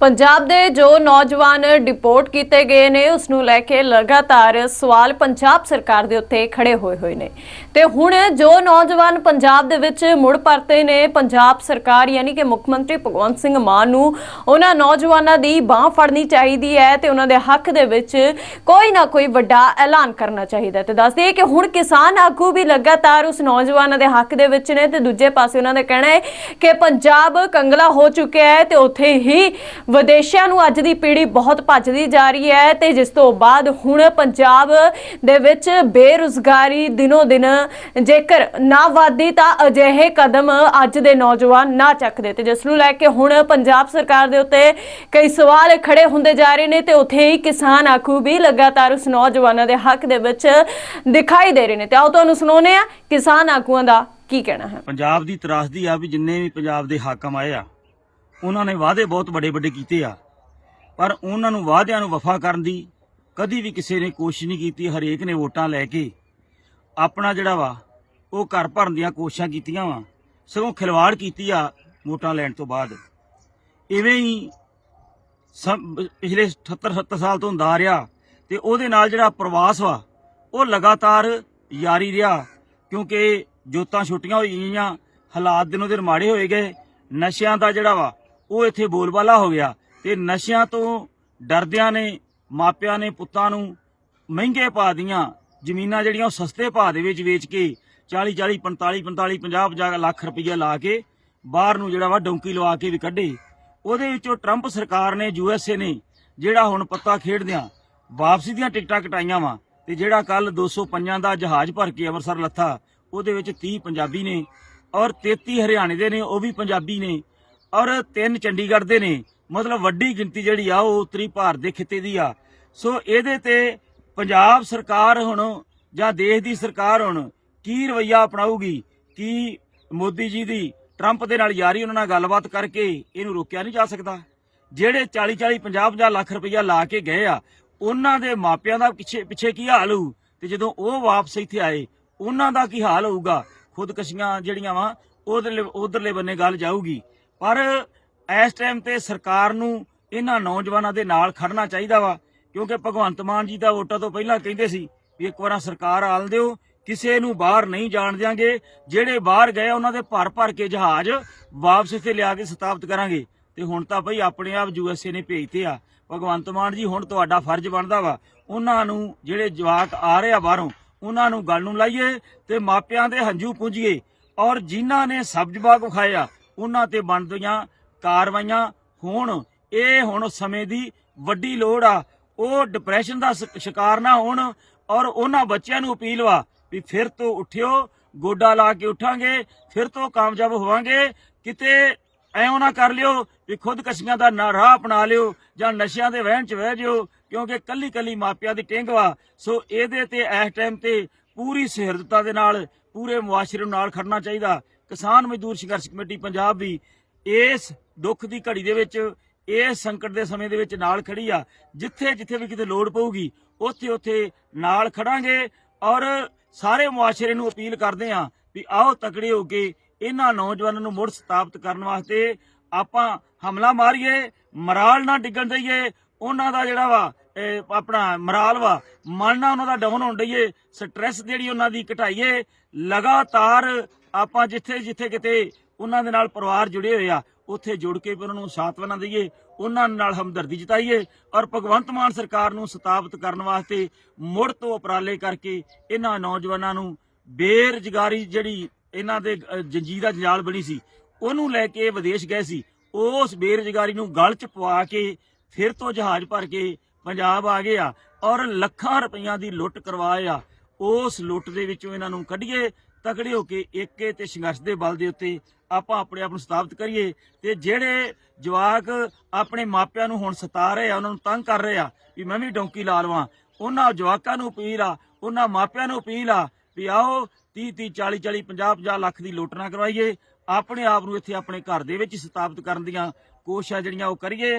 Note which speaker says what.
Speaker 1: ਪੰਜਾਬ ਦੇ ਜੋ ਨੌਜਵਾਨ ਡਿਪੋਰਟ ਕੀਤੇ ਗਏ ਨੇ ਉਸ ਨੂੰ ਲੈ ਕੇ ਲਗਾਤਾਰ ਸਵਾਲ ਪੰਜਾਬ ਸਰਕਾਰ ਦੇ ਉੱਤੇ ਖੜੇ ਹੋਏ ਹੋਏ ਨੇ। ਤੇ ਹੁਣ ਜੋ ਨੌਜਵਾਨ ਪੰਜਾਬ ਦੇ ਵਿੱਚ ਮੁੜ ਪਰਤੇ ਨੇ, ਪੰਜਾਬ ਸਰਕਾਰ ਯਾਨੀ ਕਿ ਮੁੱਖ ਮੰਤਰੀ ਭਗਵੰਤ ਸਿੰਘ ਮਾਨ ਨੂੰ, ਉਹਨਾਂ ਨੌਜਵਾਨਾਂ ਦੀ ਬਾਹ ਫੜਨੀ ਚਾਹੀਦੀ ਹੈ ਤੇ ਉਹਨਾਂ ਦੇ ਹੱਕ ਦੇ ਵਿੱਚ ਕੋਈ ਨਾ ਕੋਈ ਵੱਡਾ ਐਲਾਨ ਕਰਨਾ ਚਾਹੀਦਾ ਹੈ। ਤੇ ਦੱਸ ਦਈਏ ਕਿ ਹੁਣ ਕਿਸਾਨ ਆਗੂ ਵੀ ਲਗਾਤਾਰ ਉਸ ਨੌਜਵਾਨਾਂ ਦੇ ਹੱਕ ਦੇ ਵਿੱਚ ਨੇ ਤੇ ਦੂਜੇ ਪਾਸੇ ਉਹਨਾਂ ਦਾ ਕਹਿਣਾ ਹੈ ਕਿ ਪੰਜਾਬ ਕੰਗਲਾ ਹੋ ਚੁੱਕਿਆ ਹੈ ਤੇ ਉੱਥੇ ਹੀ ਵਿਦੇਸ਼ਾਂ ਨੂੰ ਅੱਜ ਦੀ ਪੀੜ੍ਹੀ ਬਹੁਤ ਭੱਜਦੀ ਜਾ ਰਹੀ ਹੈ ਤੇ ਜਿਸ ਤੋਂ ਬਾਅਦ ਹੁਣ ਪੰਜਾਬ ਦੇ ਵਿੱਚ ਬੇਰੁਜ਼ਗਾਰੀ ਦਿਨੋ ਦਿਨ ਜੇਕਰ ਨਾ ਵਾਧੀ ਤਾਂ ਅਜਿਹੇ ਕਦਮ ਅੱਜ ਦੇ ਨੌਜਵਾਨ ਨਾ ਚੱਕਦੇ ਤੇ ਜਿਸ ਨੂੰ ਲੈ ਕੇ ਹੁਣ ਪੰਜਾਬ ਸਰਕਾਰ ਦੇ ਉੱਤੇ ਕਈ ਸਵਾਲ ਖੜੇ ਹੁੰਦੇ ਜਾ ਰਹੇ ਨੇ ਤੇ ਉੱਥੇ ਹੀ ਕਿਸਾਨ ਆਖੂ ਵੀ ਲਗਾਤਾਰ ਉਸ ਨੌਜਵਾਨਾਂ ਦੇ ਹੱਕ ਦੇ ਵਿੱਚ ਦਿਖਾਈ ਦੇ ਰਹੇ ਨੇ। ਤੇ ਆਓ ਤੁਹਾਨੂੰ ਸੁਣਾਉਂਦੇ ਆ ਕਿਸਾਨ ਆਗੂਆਂ ਦਾ ਕੀ ਕਹਿਣਾ ਹੈ।
Speaker 2: ਪੰਜਾਬ ਦੀ ਤਰਾਸਦੀ ਆ ਵੀ ਜਿੰਨੇ ਵੀ ਪੰਜਾਬ ਦੇ ਹਾਕਮ ਆਏ ਆ, ਉਹਨਾਂ ਨੇ ਵਾਅਦੇ ਬਹੁਤ ਵੱਡੇ ਵੱਡੇ ਕੀਤੇ ਆ। ਪਰ ਉਹਨਾਂ ਨੂੰ ਵਾਅਦਿਆਂ ਨੂੰ ਵਫਾ ਕਰਨ ਦੀ ਕਦੀ ਵੀ ਕਿਸੇ ਨੇ ਕੋਸ਼ਿਸ਼ ਨਹੀਂ ਕੀਤੀ, ਹਰੇਕ ਨੇ ਵੋਟਾਂ ਲੈ ਕੇ ਆਪਣਾ ਜਿਹੜਾ ਵਾ, ਉਹ ਘਰ ਭਰਨ ਦੀਆਂ ਕੋਸ਼ਿਸ਼ਾਂ ਕੀਤੀਆਂ ਵਾ। ਸਗੋਂ ਖਿਲਵਾੜ ਕੀਤੀ ਆ ਵੋਟਾਂ ਲੈਣ ਤੋਂ ਬਾਅਦ। ਇਵੇਂ ਹੀ ਸਮ- ਪਿਛਲੇ 78 70 ਸਾਲ ਤੋਂ ਹੁੰਦਾ ਆ ਰਿਹਾ ਤੇ ਉਹਦੇ ਨਾਲ ਜਿਹੜਾ ਪ੍ਰਵਾਸ ਵਾ, ਉਹ ਲਗਾਤਾਰ ਜਾਰੀ ਰਿਹਾ। ਕਿਉਂਕਿ ਜੋਤਾਂ ਛੁੱਟੀਆਂ ਹੋਈ ਗਈਆਂ, ਹਾਲਾਤ ਦਿਨੋਂ ਦਿਨ ਮਾੜੇ ਹੋਏ ਗਏ, ਨਸ਼ਿਆਂ ਦਾ ਜਿਹੜਾ ਵਾ, ਉਹ ਇੱਥੇ ਬੋਲਬਾਲਾ ਹੋ ਗਿਆ ਤੇ ਨਸ਼ਿਆਂ ਤੋਂ ਡਰਦਿਆਂ ਨੇ, ਮਾਪਿਆਂ ਨੇ, ਪੁੱਤਾਂ ਨੂੰ ਮਹਿੰਗੇ ਪਾ ਦੀਆਂ ਜ਼ਮੀਨਾਂ ਜਿਹੜੀਆਂ ਉਹ ਸਸਤੇ ਭਾਅ ਦੇ ਵਿੱਚ ਵੇਚ ਕੇ 40 40 45 45 50 50 ਲੱਖ ਰੁਪਈਆ ਲਾ ਕੇ ਬਾਹਰ ਨੂੰ ਜਿਹੜਾ ਵਾ ਡੌਂਕੀ ਲਵਾ ਕੇ ਵੀ ਕੱਢੇ। ਉਹਦੇ ਵਿੱਚੋਂ ਟਰੰਪ ਸਰਕਾਰ ਨੇ ਯੂਐਸਏ ਨੇ ਜਿਹੜਾ ਹੁਣ ਪੱਤਾ ਖੇਡਦਿਆਂ ਵਾਪਸੀ ਦੀਆਂ ਟਿਕਟਾਂ ਕਟਾਈਆਂ ਵਾ ਤੇ ਜਿਹੜਾ ਕੱਲ 205 ਦਾ ਜਹਾਜ਼ ਭਰ ਕੇ ਅੰਮ੍ਰਿਤਸਰ ਲੱਥਾ, ਉਹਦੇ ਵਿੱਚ 30 ਪੰਜਾਬੀ ਨੇ ਔਰ 33 ਹਰਿਆਣੇ ਦੇ ਨੇ, ਉਹ ਵੀ ਪੰਜਾਬੀ ਨੇ ਔਰ ਤਿੰਨ ਚੰਡੀਗੜ੍ਹ ਦੇ ਨੇ। ਮਤਲਬ ਵੱਡੀ ਗਿਣਤੀ ਜਿਹੜੀ ਆ, ਉਹ ਉੱਤਰੀ ਭਾਰਤ ਦੇ ਖਿੱਤੇ ਦੀ ਆ। ਸੋ ਇਹਦੇ ਤੇ ਪੰਜਾਬ ਸਰਕਾਰ ਹੁਣ ਜਾਂ ਦੇਸ਼ ਦੀ ਸਰਕਾਰ ਹੁਣ ਕੀ ਰਵਈਆ ਅਪਣਾਊਗੀ? ਕੀ ਮੋਦੀ ਜੀ ਦੀ, ਟਰੰਪ ਦੇ ਨਾਲ ਯਾਰੀ ਉਹਨਾਂ ਨਾਲ ਗੱਲਬਾਤ ਕਰਕੇ ਇਹਨੂੰ ਰੋਕਿਆ ਨਹੀਂ ਜਾ ਸਕਦਾ? ਜਿਹੜੇ 40 40 50 50 ਲੱਖ ਰੁਪਈਆ ਲਾ ਕੇ ਗਏ ਆ, ਉਹਨਾਂ ਦੇ ਮਾਪਿਆਂ ਦਾ ਪਿੱਛੇ ਪਿੱਛੇ ਕੀ ਹਾਲ ਹੋਊ? ਤੇ ਜਦੋਂ ਉਹ ਵਾਪਸ ਇੱਥੇ ਆਏ, ਉਹਨਾਂ ਦਾ ਕੀ ਹਾਲ ਹੋਊਗਾ? ਖੁਦਕਸ਼ੀਆਂ ਜਿਹੜੀਆਂ ਵਾ ਉਧਰਲੇ ਉਧਰਲੇ ਬੰਨੇ ਗੱਲ ਜਾਊਗੀ। ਪਰ ਇਸ ਟਾਈਮ ਤੇ ਸਰਕਾਰ ਨੂੰ ਇਹਨਾਂ ਨੌਜਵਾਨਾਂ ਦੇ ਨਾਲ ਖੜਨਾ ਚਾਹੀਦਾ ਵਾ। ਕਿਉਂਕਿ ਭਗਵੰਤ ਮਾਨ ਜੀ ਦਾ ਵੋਟਾਂ ਤੋਂ ਪਹਿਲਾਂ ਕਹਿੰਦੇ ਸੀ ਵੀ ਇੱਕ ਵਾਰ ਸਰਕਾਰ ਆਲ ਦਿਓ, ਕਿਸੇ ਨੂੰ ਬਾਹਰ ਨਹੀਂ ਜਾਣ ਦਿਆਂਗੇ, ਜਿਹੜੇ ਬਾਹਰ ਗਏ ਉਹਨਾਂ ਦੇ ਭਰ ਭਰ ਕੇ ਜਹਾਜ਼ ਵਾਪਸ ਇੱਥੇ ਲਿਆ ਕੇ ਸਥਾਪਿਤ ਕਰਾਂਗੇ। ਤੇ ਹੁਣ ਤਾਂ ਭਈ ਆਪਣੇ ਆਪ ਯੂਐਸਏ ਨੇ ਭੇਜਤੇ ਆ। ਭਗਵੰਤ ਮਾਨ ਜੀ ਹੁਣ ਤੁਹਾਡਾ ਫਰਜ਼ ਬਣਦਾ ਵਾ, ਉਹਨਾਂ ਨੂੰ ਜਿਹੜੇ ਜਵਾਕ ਆ ਰਹੇ ਆ ਬਾਹਰੋਂ, ਉਹਨਾਂ ਨੂੰ ਗੱਲ ਨੂੰ ਲਾਈਏ ਤੇ ਮਾਪਿਆਂ ਦੇ ਹੰਝੂ ਪੁੰਜੀਏ। ਔਰ ਜਿਨ੍ਹਾਂ ਨੇ ਸਬਜ਼ ਬਾਗ ਵਿਖਾਇਆ ਉਹਨਾਂ ਤੇ ਬਣਦੀਆਂ ਕਾਰਵਾਈਆਂ। ਹੋਣ, ਇਹ ਹੁਣ ਸਮੇਂ ਦੀ ਵੱਡੀ ਲੋੜ ਆ। ਉਹ ਡਿਪਰੈਸ਼ਨ ਦਾ ਸ਼ਿਕਾਰ ਨਾ ਹੋਣ ਔਰ ਉਹਨਾਂ ਬੱਚਿਆਂ ਨੂੰ ਅਪੀਲ ਵਾ ਵੀ ਫਿਰ ਤੋਂ ਉਠਿਓ, ਗੋਡਾ ਲਾ ਕੇ ਉਠਾਂਗੇ, ਫਿਰ ਤੋਂ ਕਾਮਯਾਬ ਹੋਵਾਂਗੇ, ਕਿਤੇ ਐਉਂ ਨਾ ਕਰ ਲਿਓ ਵੀ ਖੁਦਕਸ਼ੀਆਂ ਦਾ ਨਾ ਰਾਹ ਅਪਣਾ ਲਿਓ ਜਾਂ ਨਸ਼ਿਆਂ ਦੇ ਵਹਿਣ ਚ ਵਹਿ ਜਿਓ, ਕਿਉਂਕਿ ਕੱਲੀ ਕੱਲੀ ਮਾਪਿਆਂ ਦੀ ਟਿੰਗ ਵਾ। ਸੋ ਇਹਦੇ ਤੇ ਇਸ ਟਾਈਮ ਤੇ ਪੂਰੀ ਸਿਹਰਦਤਾ ਦੇ ਨਾਲ, ਪੂਰੇ ਮੁਆਸ਼ਰੇ ਨੂੰ ਨਾਲ ਖੜਨਾ ਚਾਹੀਦਾ। ਕਿਸਾਨ ਮਜ਼ਦੂਰ ਸੰਘਰਸ਼ ਕਮੇਟੀ ਪੰਜਾਬ ਵੀ ਇਸ ਦੁੱਖ ਦੀ ਘੜੀ ਦੇ ਵਿੱਚ ਇਸ ਸੰਕਟ ਦੇ ਸਮੇਂ ਦੇ ਵਿੱਚ ਨਾਲ ਖੜੀ ਆ। ਜਿੱਥੇ ਜਿੱਥੇ ਵੀ ਕਿਤੇ ਲੋੜ ਪਊਗੀ, ਉੱਥੇ ਉੱਥੇ ਨਾਲ ਖੜਾਂਗੇ ਔਰ ਸਾਰੇ ਮੁਆਸ਼ਰੇ ਨੂੰ ਅਪੀਲ ਕਰਦੇ ਆ ਵੀ ਆਓ ਤਕੜੇ ਹੋ ਕੇ ਇਹਨਾਂ ਨੌਜਵਾਨਾਂ ਨੂੰ ਮੁੜ ਸਥਾਪਿਤ ਕਰਨ ਵਾਸਤੇ ਆਪਾਂ ਹਮਲਾ ਮਾਰੀਏ, ਮਰਾਲ ਨਾ ਡਿੱਗਣ ਦਈਏ, ਉਹਨਾਂ ਦਾ ਜਿਹੜਾ ਵਾ ਆਪਣਾ ਮਰਾਲ ਵਾ, ਮਨ ਨਾ ਉਹਨਾਂ ਦਾ ਡਾਊਨ ਹੋਣ ਦਈਏ, ਸਟ੍ਰੈਸ ਜਿਹੜੀ ਉਹਨਾਂ ਦੀ ਘਟਾਈਏ, ਲਗਾਤਾਰ ਆਪਾਂ ਜਿੱਥੇ ਜਿੱਥੇ ਕਿਤੇ ਉਹਨਾਂ ਦੇ ਨਾਲ ਪਰਿਵਾਰ ਜੁੜੇ ਹੋਏ ਆ ਉੱਥੇ ਜੁੜ ਕੇ ਵੀ ਉਹਨਾਂ ਨੂੰ ਸਾਥਵਨਾ ਦਈਏ ਉਹਨਾਂ ਨਾਲ ਹਮਦਰਦੀ ਜਤਾਈਏ ਔਰ ਭਗਵੰਤ ਮਾਨ ਸਰਕਾਰ ਨੂੰ ਸਥਾਪਿਤ ਕਰਨ ਵਾਸਤੇ ਮੁੜ ਤੋਂ ਉਪਰਾਲੇ ਕਰਕੇ ਇਹਨਾਂ ਨੌਜਵਾਨਾਂ ਨੂੰ ਬੇਰੁਜ਼ਗਾਰੀ ਜਿਹੜੀ ਇਹਨਾਂ ਦੇ ਅ, ਦਾ ਜੰਜਾਲ ਬਣੀ ਸੀ ਉਹਨੂੰ ਲੈ ਕੇ ਵਿਦੇਸ਼ ਗਏ ਸੀ ਉਸ ਬੇਰੁਜ਼ਗਾਰੀ ਨੂੰ ਗਲ ਚ ਪਵਾ ਕੇ ਫਿਰ ਤੋਂ ਜਹਾਜ਼ ਭਰ ਕੇ ਪੰਜਾਬ ਆ ਗਏ ਆ ਔਰ ਲੱਖਾਂ ਰੁਪਈਆਂ ਦੀ ਲੁੱਟ ਕਰਵਾਏ ਆ ਉਸ ਲੁੱਟ ਦੇ ਵਿੱਚੋਂ ਇਹਨਾਂ ਨੂੰ ਕੱਢੀਏ ਤਕੜੇ ਹੋ ਕੇ ਏਕੇ ਤੇ ਸੰਘਰਸ਼ ਦੇ ਬਲ ਦੇ ਉੱਤੇ ਆਪਾਂ ਆਪਣੇ ਆਪ ਨੂੰ ਸਥਾਪਿਤ ਕਰੀਏ ਤੇ ਜਿਹੜੇ ਜਵਾਕ ਆਪਣੇ ਮਾਪਿਆਂ ਨੂੰ ਹੁਣ ਸਤਾ ਰਹੇ ਆ, ਉਹਨਾਂ ਨੂੰ ਤੰਗ ਕਰ ਰਹੇ ਆ ਵੀ ਮੈਂ ਵੀ ਡੌਂਕੀ ਲਾ ਲਵਾਂ, ਉਹਨਾਂ ਜਵਾਕਾਂ ਨੂੰ ਅਪੀਲ ਆ, ਉਹਨਾਂ ਮਾਪਿਆਂ ਨੂੰ ਅਪੀਲ ਆ ਵੀ ਆਓ 30 30 40 40 50 50 ਲੱਖ ਦੀ ਲੁੱਟ ਕਰਵਾਈਏ, ਆਪਣੇ ਆਪ ਨੂੰ ਇੱਥੇ ਆਪਣੇ ਘਰ ਦੇ ਵਿੱਚ ਸਥਾਪਿਤ ਕਰਨ ਦੀਆਂ ਕੋਸ਼ਿਸ਼ਾਂ ਜਿਹੜੀਆਂ ਉਹ ਕਰੀਏ।